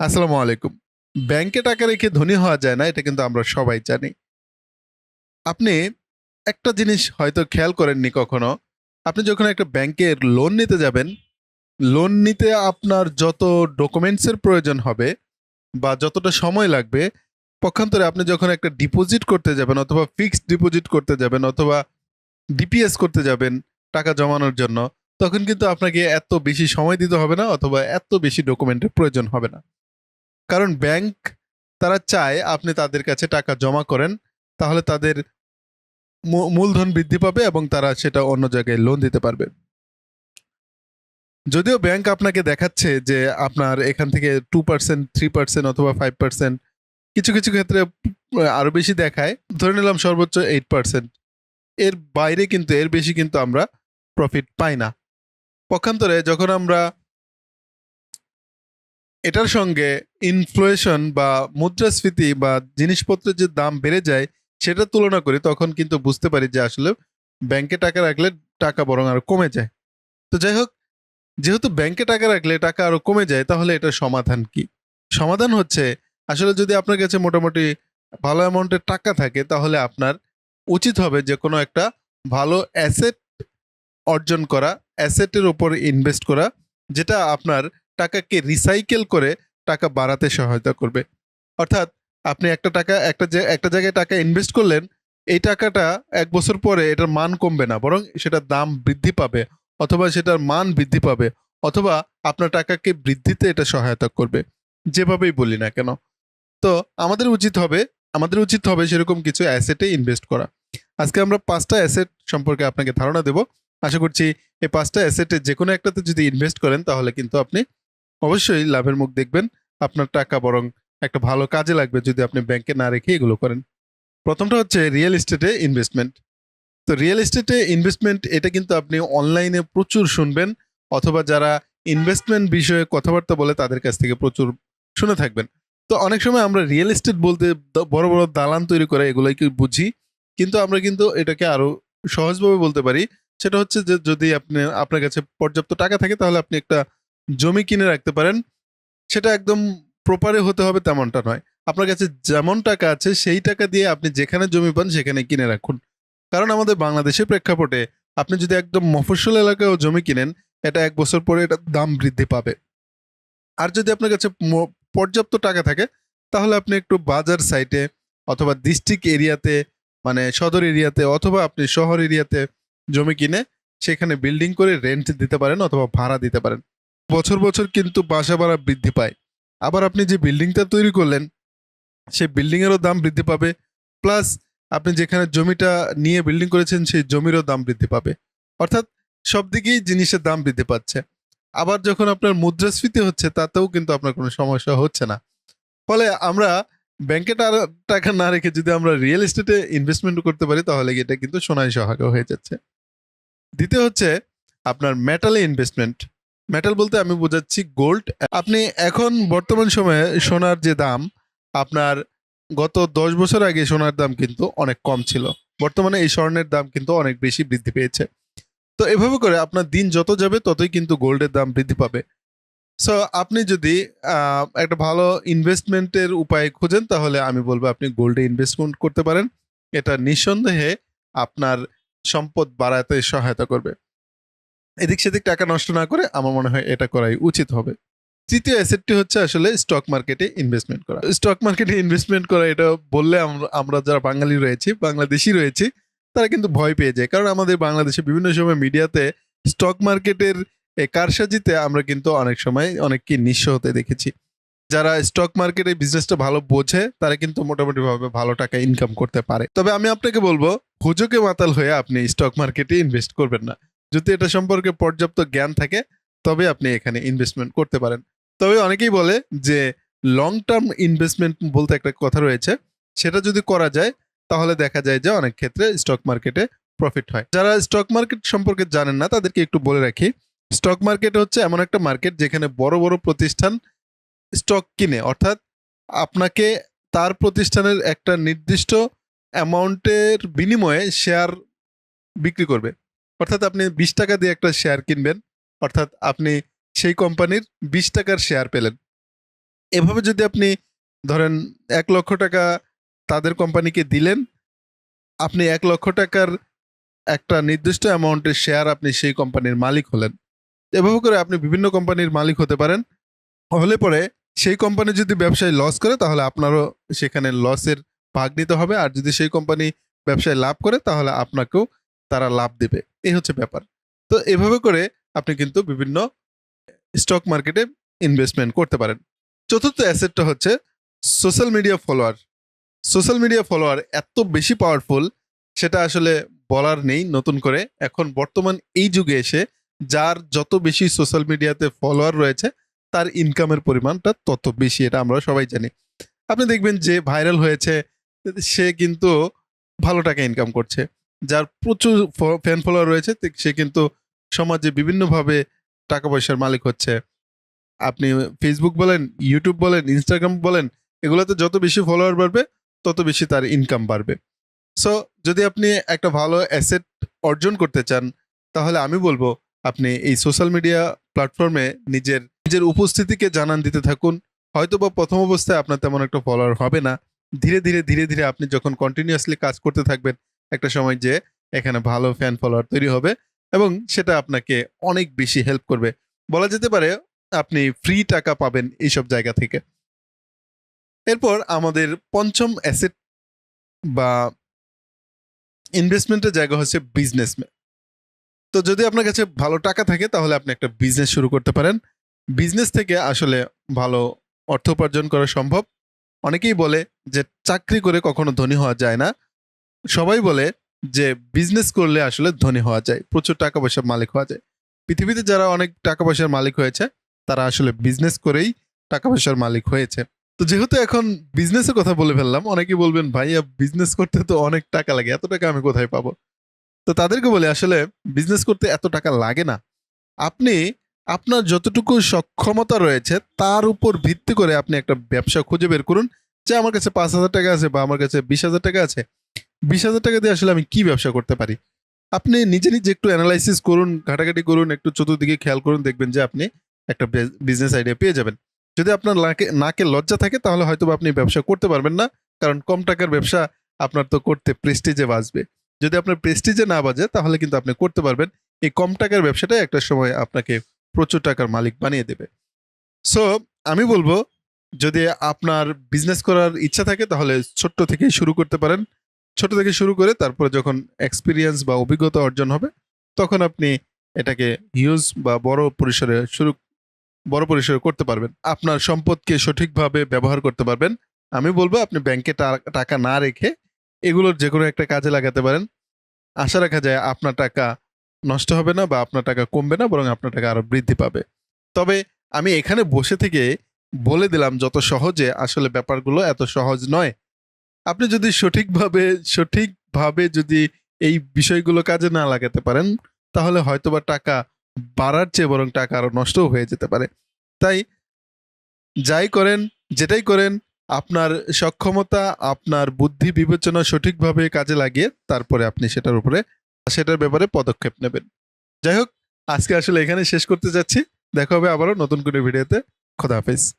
আসসালামু আলাইকুম। ব্যাংকে টাকা রেখে ধনী হওয়া যায় না, এটা কিন্তু আমরা সবাই জানি। আপনি একটা জিনিস হয়তো খেয়াল করেননি কখনো, আপনি যখন একটা ব্যাংকের লোন নিতে যাবেন, লোন নিতে আপনার যত ডকুমেন্টসের প্রয়োজন হবে বা যতটা সময় লাগবে, পক্ষান্তরে আপনি যখন একটা ডিপোজিট করতে যাবেন অথবা ফিক্সড ডিপোজিট করতে যাবেন অথবা ডিপিএস করতে যাবেন টাকা জমানোর জন্য, তখন কিন্তু আপনাকে এত বেশি সময় দিতে হবে না অথবা এত বেশি ডকুমেন্টের প্রয়োজন হবে না। কারণ ব্যাংক তারা চায় আপনি তাদের কাছে টাকা জমা করেন, তাহলে তাদের মূলধন বৃদ্ধি পাবে এবং তারা সেটা অন্য জায়গায় লোন দিতে পারবে। যদিও ব্যাংক আপনাকে দেখাচ্ছে যে আপনার এখান থেকে টু পার্সেন্ট থ্রি পার্সেন্ট অথবা ফাইভ পার্সেন্ট কিছু কিছু ক্ষেত্রে আরও বেশি দেখায়। ধরে নিলাম সর্বোচ্চ এইট পার্সেন্ট এর বাইরে কিন্তু, এর বেশি কিন্তু আমরা প্রফিট পাই না। পক্ষান্তরে যখন আমরা এটার সঙ্গে ইনফ্লেশন বা মুদ্রাস্ফীতি বা জিনিসপত্রের যে দাম বেড়ে যায়, সেটা তুলনা করি তখন কিন্তু বুঝতে পারি যে আসলে ব্যাংকে টাকা রাখলে টাকা বরং আরও কমে যায়। তো যাই হোক, যেহেতু ব্যাংকে টাকা রাখলে টাকা আরও কমে যায়, তাহলে এটার সমাধান কি? সমাধান হচ্ছে, আসলে যদি আপনার কাছে মোটামুটি ভালো অ্যামাউন্টের টাকা থাকে, তাহলে আপনার উচিত হবে যে কোনো একটা ভালো অ্যাসেট অর্জন করা অ্যাসেটের উপর ইনভেস্ট করা, যেটা আপনার টাকাকে রিসাইকেল করে টাকা বাড়াতে সহায়তা করবে। অর্থাৎ আপনি একটা টাকা, একটা একটা জায়গায় টাকা ইনভেস্ট করলেন, এই টাকাটা এক বছর পরে এটার মান কমবে না, বরং সেটার দাম বৃদ্ধি পাবে অথবা সেটার মান বৃদ্ধি পাবে অথবা আপনার টাকাকে বৃদ্ধিতে এটা সহায়তা করবে। যেভাবেই বলি না কেন। তো আমাদের উচিত হবে, আমাদের উচিত হবে সেরকম কিছু অ্যাসেটে ইনভেস্ট করা। আজকে আমরা পাঁচটা অ্যাসেট সম্পর্কে আপনাকে ধারণা দেব। আশা করছি এই পাঁচটা অ্যাসেটে যে কোনো একটাতে যদি ইনভেস্ট করেন, তাহলে কিন্তু আপনি অবশ্যই লাভের মুখ দেখবেন। আপনার টাকা বরং একটা ভালো কাজে লাগবে যদি আপনি ব্যাংকে না রেখে এগুলো করেন। প্রথমটা হচ্ছে রিয়েল এস্টেটে ইনভেস্টমেন্ট। তো রিয়েল এস্টেটে ইনভেস্টমেন্ট, এটা কিন্তু আপনি অনলাইনে প্রচুর শুনবেন অথবা যারা ইনভেস্টমেন্ট বিষয়ে কথাবার্তা বলে তাদের কাছ থেকে প্রচুর শুনে থাকবেন। তো অনেক সময় আমরা রিয়েল এস্টেট বলতে বড় বড় দালান তৈরি করে এগুলোই কি বুঝি, কিন্তু আমরা কিন্তু এটাকে আরও সহজভাবে বলতে পারি। সেটা হচ্ছে যে যদি আপনি, আপনার কাছে পর্যাপ্ত টাকা থাকে তাহলে আপনি একটা জমি কিনে রাখতে পারেন, সেটা একদম প্রপারে হতে হবে তেমনটা নয়। আপনার কাছে যেমন টাকা আছে, সেই টাকা দিয়ে আপনি যেখানে জমি পান, সেখানে কিনে রাখুন। কারণ আমাদের বাংলাদেশের প্রেক্ষাপটে আপনি যদি একদম মফস্বল এলাকায়ও জমি কিনেন, এটা এক বছর পরে এটা দাম বৃদ্ধি পাবে। আর যদি আপনার কাছে পর্যাপ্ত টাকা থাকে, তাহলে আপনি একটু বাজার সাইটে অথবা ডিস্ট্রিক্ট এরিয়াতে মানে সদর এরিয়াতে অথবা আপনি শহর এরিয়াতে জমি কিনে, সেখানে বিল্ডিং করে রেন্ট দিতে পারেন অথবা ভাড়া দিতে পারেন। বছর বছর কিন্তু বাসা ভাড়া বৃদ্ধি পায়। আবার আপনি যে বিল্ডিংটা তৈরি করলেন, সেই বিল্ডিংয়েরও দাম বৃদ্ধি পাবে। প্লাস আপনি যেখানে জমিটা নিয়ে বিল্ডিং করেছেন, সেই জমিরও দাম বৃদ্ধি পাবে। অর্থাৎ সব দিকেই জিনিসের দাম বৃদ্ধি পাচ্ছে। আবার যখন আপনার মুদ্রাস্ফীতি হচ্ছে, তাতেও কিন্তু আপনার কোনো সমস্যা হচ্ছে না। ফলে আমরা ব্যাংকে টাকা না রেখে যদি আমরা রিয়েল এস্টেটে ইনভেস্টমেন্ট করতে পারি, তাহলে এটা কিন্তু সোনায় সহায়ক হয়ে যাচ্ছে। দ্বিতীয় হচ্ছে, আপনার মেটালে ইনভেস্টমেন্ট। মেটাল বলতে আমি বোঝাচ্ছি গোল্ড আপনি এখন বর্তমান সময়ে সোনার যে দাম, আপনার গত দশ বছর আগে সোনার দাম কিন্তু অনেক কম ছিল। বর্তমানে এই স্বর্ণের দাম কিন্তু অনেক বেশি বৃদ্ধি পেয়েছে। তো এভাবে করে আপনার দিন যত যাবে, ততই কিন্তু গোল্ডের দাম বৃদ্ধি পাবে। সো আপনি যদি একটা ভালো ইনভেস্টমেন্টের উপায় খুঁজেন, তাহলে আমি বলব আপনি গোল্ডে ইনভেস্টমেন্ট করতে পারেন। এটা নিঃসন্দেহে আপনার সম্পদ বাড়াতে সহায়তা করবে। এদিক সেদিক টাকা নষ্ট না করে আমার মনে হয় এটা করাই উচিত হবে। তৃতীয় অ্যাসেটটি হচ্ছে আসলে স্টক মার্কেটে ইনভেস্টমেন্ট করা। স্টক মার্কেটে ইনভেস্টমেন্ট করা, এটা বললে আমরা যারা বাঙালি রয়েছি, বাংলাদেশি রয়েছি, তারা কিন্তু ভয় পেয়ে যায়। কারণ আমাদের বাংলাদেশে বিভিন্ন সময় মিডিয়াতে স্টক মার্কেটের কারসাজিতে আমরা কিন্তু অনেক সময় অনেককে নিঃস্ব হতে দেখেছি। যারা স্টক মার্কেটে বিজনেসটা ভালো বোঝে, তারা কিন্তু মোটামুটি ভাবে ভালো টাকা ইনকাম করতে পারে। তবে আমি আপনাকে বলব হুজুকে মাতাল হয়ে আপনি স্টক মার্কেটে ইনভেস্ট করবেন না। যদি এটা সম্পর্কে পর্যাপ্ত জ্ঞান থাকে, তবে আপনি এখানে ইনভেস্টমেন্ট করতে পারেন। তবে অনেকেই বলে যে লং টার্ম ইনভেস্টমেন্ট বলতে একটা কথা রয়েছে, সেটা যদি করা যায়, তাহলে দেখা যায় যে অনেক ক্ষেত্রে স্টক মার্কেটে প্রফিট হয়। যারা স্টক মার্কেট সম্পর্কে জানেন না, তাদেরকে একটু বলে রাখি। স্টক মার্কেট হচ্ছে এমন একটা মার্কেট যেখানে বড় বড় প্রতিষ্ঠান স্টক কিনে। অর্থাৎ আপনাকে তার প্রতিষ্ঠানের একটা নির্দিষ্ট অ্যামাউন্টের বিনিময়ে শেয়ার বিক্রি করবে। অর্থাৎ আপনি বিশ টাকা দিয়ে একটা শেয়ার কিনবেন, অর্থাৎ আপনি সেই কোম্পানির বিশ টাকার শেয়ার পেলেন। এভাবে যদি আপনি ধরেন এক লক্ষ টাকা তাদের কোম্পানিকে দিলেন, আপনি এক লক্ষ টাকার একটা নির্দিষ্ট অ্যামাউন্টের শেয়ার আপনি সেই কোম্পানির মালিক হলেন। এভাবে করে আপনি বিভিন্ন কোম্পানির মালিক হতে পারেন। হলে পরে সেই কোম্পানি যদি ব্যবসায় লস করে, তাহলে আপনারও সেখানে লসের ভাগ নিতে হবে। আর যদি সেই কোম্পানি ব্যবসায় লাভ করে, তাহলে আপনাকেও তারা লাভ দেবে। এই হচ্ছে ব্যাপার। তো এভাবে করে আপনি কিন্তু বিভিন্ন স্টক মার্কেটে ইনভেস্টমেন্ট করতে পারেন। চতুর্থ অ্যাসেটটা হচ্ছে social media follower social media follower এত বেশি পাওয়ারফুল সেটা আসলে বলার নেই নতুন করে। এখন বর্তমান এই যুগে এসে যার যত বেশি সোশ্যাল মিডিয়াতে ফলোয়ার রয়েছে, তার ইনকামের পরিমাণটা তত বেশি, এটা আমরা সবাই জানি। আপনি দেখবেন যে ভাইরাল হয়েছে, সে কিন্তু ভালো টাকা ইনকাম করছে। যার প্রচুর ফ্যান ফলোয়ার রয়েছে সে কিন্তু সমাজে বিভিন্নভাবে টাকা পয়সার মালিক হচ্ছে। আপনি ফেসবুক বলেন ইউটিউব বলেন ইনস্টাগ্রাম বলেন, এগুলোতে যত বেশি ফলোয়ার বাড়বে, তত বেশি তার ইনকাম বাড়বে। সো যদি আপনি একটা ভালো অ্যাসেট অর্জন করতে চান, তাহলে আমি বলব, আপনি এই সোশ্যাল মিডিয়া প্ল্যাটফর্মে নিজের নিজের উপস্থিতিকে জানান দিতে থাকুন। হয়তো বা প্রথম অবস্থায় আপনার তেমন একটা ফলোয়ার হবে না। ধীরে ধীরে ধীরে ধীরে আপনি যখন কন্টিনিউয়াসলি কাজ করতে থাকবেন একটা সময় যে এখানে ভালো ফ্যান ফলোয়ার তৈরি হবে এবং সেটা আপনাকে অনেক বেশি হেল্প করবে। বলা যেতে পারে আপনি ফ্রি টাকা পাবেন এইসব জায়গা থেকে। এরপর আমাদের পঞ্চম অ্যাসেট বা ইনভেস্টমেন্টের জায়গা হচ্ছে বিজনেস তো যদি আপনার কাছে ভালো টাকা থাকে তাহলে আপনি একটা বিজনেস শুরু করতে পারেন। বিজনেস থেকে আসলে ভালো অর্থ উপার্জন করা সম্ভব। অনেকেই বলে যে চাকরি করে কখনো ধনী হওয়া যায় না। সবাই বলে যে বিজনেস করলে আসলে ধনী হওয়া যায়, প্রচুর টাকা পয়সার মালিক হওয়া যায়। পৃথিবীতে যারা অনেক টাকা পয়সার মালিক হয়েছে, তারা আসলে বিজনেস করেই টাকা পয়সার মালিক হয়েছে। তো যেহেতু এখন বিজনেসের কথা বলে ফেললাম, অনেকেই বলবেন, ভাইয়া বিজনেস করতে তো অনেক টাকা লাগে, এত টাকা আমি কোথায় পাবো? তো তাদেরকে বলে, আসলে বিজনেস করতে এত টাকা লাগে না। আপনি, আপনার যতটুকু সক্ষমতা রয়েছে, তার উপর ভিত্তি করে আপনি একটা ব্যবসা খুঁজে বের করুন। যে আমার কাছে পাঁচ হাজার টাকা আছে বা আমার কাছে বিশ হাজার টাকা আছে বিশ হাজার টাকা দিয়ে আসলে আমি কি ব্যবসা করতে পারি? আপনি নিজে নিজে একটু অ্যানালাইসিস করুন, ঘাটাঘাটি করুন, একটু চতুর্দিকে খেয়াল করুন, দেখবেন যে আপনি একটা বিজনেস আইডিয়া পেয়ে যাবেন। যদি আপনার নাকে নাকে লজ্জা থাকে তাহলে হয়তো আপনি ব্যবসা করতে পারবেন না, কারণ কম টাকার ব্যবসা আপনার তো করতে প্রেস্টিজে বাঁচবে। যদি আপনার প্রেস্টিজে না বাজে তাহলে কিন্তু আপনি করতে পারবেন। এই কম টাকার ব্যবসাটাই একটা সময় আপনাকে প্রচুর টাকার মালিক বানিয়ে দেবে। সো আমি বলব, যদি আপনার বিজনেস করার ইচ্ছা থাকে তাহলে ছোট্ট থেকেই শুরু করতে পারেন। ছোট থেকে শুরু করে তারপরে যখন এক্সপিরিয়েন্স বা অভিজ্ঞতা অর্জন হবে, তখন আপনি এটাকে হিউজ বা বড় পরিসরে শুরু, বড় পরিসরে করতে পারবেন। আপনার সম্পদকে সঠিকভাবে ব্যবহার করতে পারবেন। আমি বলব, আপনি ব্যাংকে টাকা না রেখে এগুলোর যে কোনো একটা কাজে লাগাতে পারেন। আশা রাখা যায় আপনার টাকা নষ্ট হবে না বা আপনার টাকা কমবে না, বরং আপনার টাকা আরও বৃদ্ধি পাবে। তবে আমি এখানে বসে থেকে বলে দিলাম যত সহজে আসলে ব্যাপারগুলো, এত সহজ নয়। আপনি যদি সঠিকভাবে সঠিকভাবে যদি এই বিষয়গুলো কাজে না লাগাতে পারেন, তাহলে হয়তোবা টাকা বাড়ার চেয়ে বরং টাকা আরও নষ্টও হয়ে যেতে পারে। তাই যাই করেন, যেটাই করেন, আপনার সক্ষমতা, আপনার বুদ্ধি বিবেচনা সঠিকভাবে কাজে লাগিয়ে তারপরে আপনি সেটার উপরে, সেটার ব্যাপারে পদক্ষেপ নেবেন। যাই হোক, আজকে আসলে এখানে শেষ করতে যাচ্ছি। দেখা হবে আবারও নতুন করে ভিডিওতে। খোদা হাফেজ।